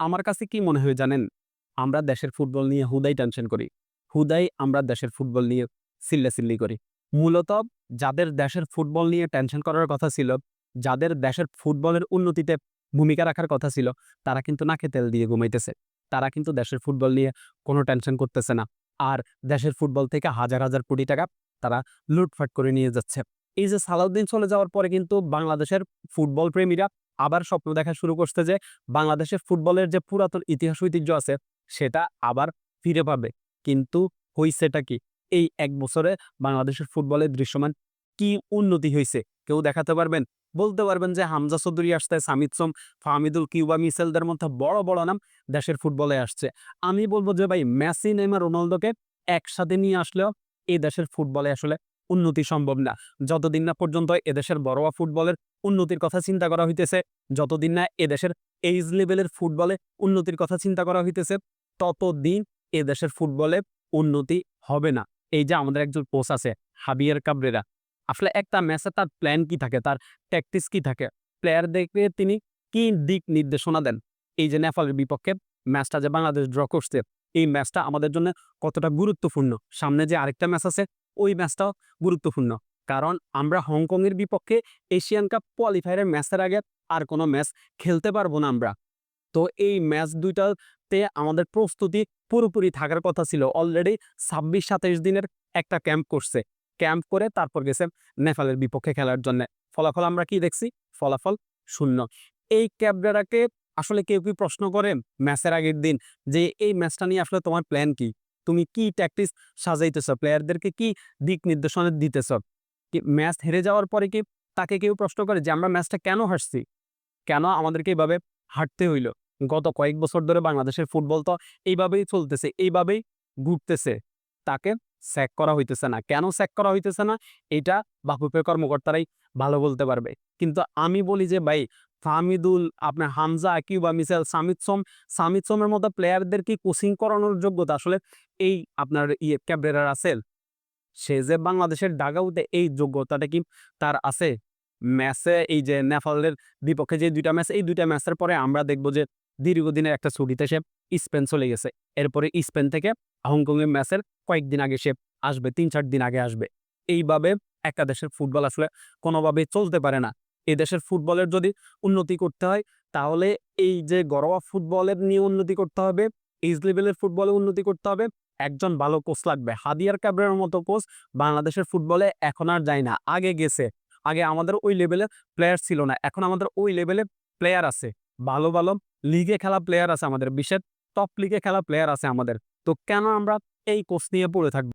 আমার কাছে কি মনে হয় জানেন? আমরা দেশের ফুটবল নিয়ে হুদাই টেনশন করি। হুদাই আমরা দেশের ফুটবল নিয়ে চিল্লাচিল্লি করি। মূলত যাদের দেশের ফুটবল নিয়ে টেনশন করার কথা ছিল, যাদের দেশের ফুটবলের উন্নতিতে ভূমিকা রাখার কথা ছিল, তারা কিন্তু নাকে তেল দিয়ে ঘুমাইতেছে। তারা কিন্তু দেশের ফুটবল নিয়ে কোনো টেনশন করতেছে না। আর দেশের ফুটবল থেকে হাজার, হাজার কোটি টাকা তারা লুটফাট করে নিয়ে যাচ্ছে। এই যে সালাউদ্দিন চলে যাওয়ার পরে কিন্তু বাংলাদেশের ফুটবল প্রেমীরা আবার স্বপ্ন দেখা শুরু করছে যে বাংলাদেশের ফুটবলের যে পুরাতন ইতিহাস ঐতিহ্য আছে সেটা আবার ফিরে পাবে। কিন্তু হইছেটা কি? এই এক বছরে বাংলাদেশের ফুটবলের দৃশ্যমান কি উন্নতি হয়েছে কেউ দেখাতে পারবেন? বলতে পারবেন যে হামজা চৌধুরী আসতে সামিদ সোম, ফাহমিদুল কিউবা মিচেলদের মধ্যে বড়, বড় নাম দেশের ফুটবলে আসছে। আমি বলব যে ভাই মেসি, নেইমার, রোনালদোকে একসাথে নিয়ে আসলেও এই দেশের ফুটবলে আসলে উন্নতি সম্ভব না। যতদিন না পর্যন্ত এদেশের বড়োয়া ফুটবলের উন্নতির কথা চিন্তা করা হইতেছে, যতদিন না এদেশের এইজ লেভেলের ফুটবলে উন্নতির কথা চিন্তা করা হইতেছে, ততদিন এদেশের ফুটবলে উন্নতি হবে না। এই যে আমাদের একজন কোচ আছে হাবিয়ার কাবরেরা। আসলে একটা ম্যাচে তার প্ল্যান কি থাকে? তার ট্যাকটিক্স কি থাকে? প্লেয়ার দেখে তিনি কি দিক নির্দেশনা দেন? এই যে নেপালের বিপক্ষে ম্যাচটা যে বাংলাদেশ ড্র করছে, এই ম্যাচটা আমাদের জন্য কতটা গুরুত্বপূর্ণ? সামনে যে আরেকটা ম্যাচ আছে, ওই ম্যাচটাও গুরুত্বপূর্ণ। কারণ আমরা হংকংয়ের বিপক্ষে এশিয়ান কাপ কোয়ালিফায়ারের ম্যাচের আগে আর কোনো ম্যাচ খেলতে পারব না আমরা। তো এই ম্যাচ দুইটাতে আমাদের প্রস্তুতি পুরোপুরি থাকার কথা ছিল। অলরেডি ২৬-২৭ দিনের একটা ক্যাম্প করছে। ক্যাম্প করে তারপর গেছে নেপালের বিপক্ষে খেলার জন্যে। ফলাফল আমরা কি দেখছি? ফলাফল শূন্য। এই ক্যাবরেরাকে আসলে কেউ কি প্রশ্ন করে ম্যাচের আগের দিন যে, "এই ম্যাচটা নিয়ে আসলে তোমার প্ল্যান কি? তুমি কি ট্যাকটিক্স সাজাইতেছ? প্লেয়ারদেরকে কি দিক নির্দেশনা দিতেছ?" কি ম্যাচ হেরে যাওয়ার পরে কি তাকে কেউ প্রশ্ন করে যে, "আমরা ম্যাচটা কেন হারছি? কেন আমাদেরকে এভাবে হারতে হইল?" গত কয়েক বছর ধরে বাংলাদেশের ফুটবল তো এইভাবেই চলতেছে, এইভাবেই ঘুরতেছে। তাকে স্যাক করা হইতেছে না। কেন স্যাক করা হইতেছে না? এটা বাফুফে কর্মকর্তারাই ভালো বলতে পারবে। কিন্তু আমি বলি যে ভাই ফাহমিদুল, আপনার হামজা, কিউবা মিচেল, সামিদ সোম, সামিদ সোমের মতো প্লেয়ারদের কি কোচিং করানোর যোগ্যতা আসলে এই আপনার ইয়ে ক্যাবরেরার আছে? সে যে বাংলাদেশের ডাগআউটে এই যোগ্যতাটা কি তার আছে? ম্যাচে এই যে নেপালের বিপক্ষে যে দুইটা ম্যাচ, এই দুইটা ম্যাচের পরে আমরা দেখব যে দীর্ঘদিনের একটা ছুটিতে সে স্পেন চলে গেছে। এরপরে স্পেন থেকে হংকংয়ের ম্যাচের কয়েকদিন আগে সে আসবে, ৩-৪ দিন আগে আসবে। এইভাবে একটা দেশের ফুটবল আসলে কোনোভাবেই চলতে পারে না। এ দেশের ফুটবলের যদি উন্নতি করতে হয়, তাহলে এই যে ঘরোয়া ফুটবলের নিয়ে উন্নতি করতে হবে, এইজ লেভেলের ফুটবলে উন্নতি করতে হবে, একজন ভালো কোচ লাগবে। হাদিয়ার কাবরেরার মতো কোচ বাংলাদেশের ফুটবলে এখন আর যায় না। আগে গেছে। আগে আমাদের ওই লেভেলের প্লেয়ার ছিল না। এখন আমাদের ওই লেভেলে প্লেয়ার আছে। ভালো, ভালো লিগে খেলা প্লেয়ার আছে আমাদের। বিশ্বের টপ লিগে খেলা প্লেয়ার আছে আমাদের। তো কেন আমরা এই কোচ নিয়ে পড়ে থাকব?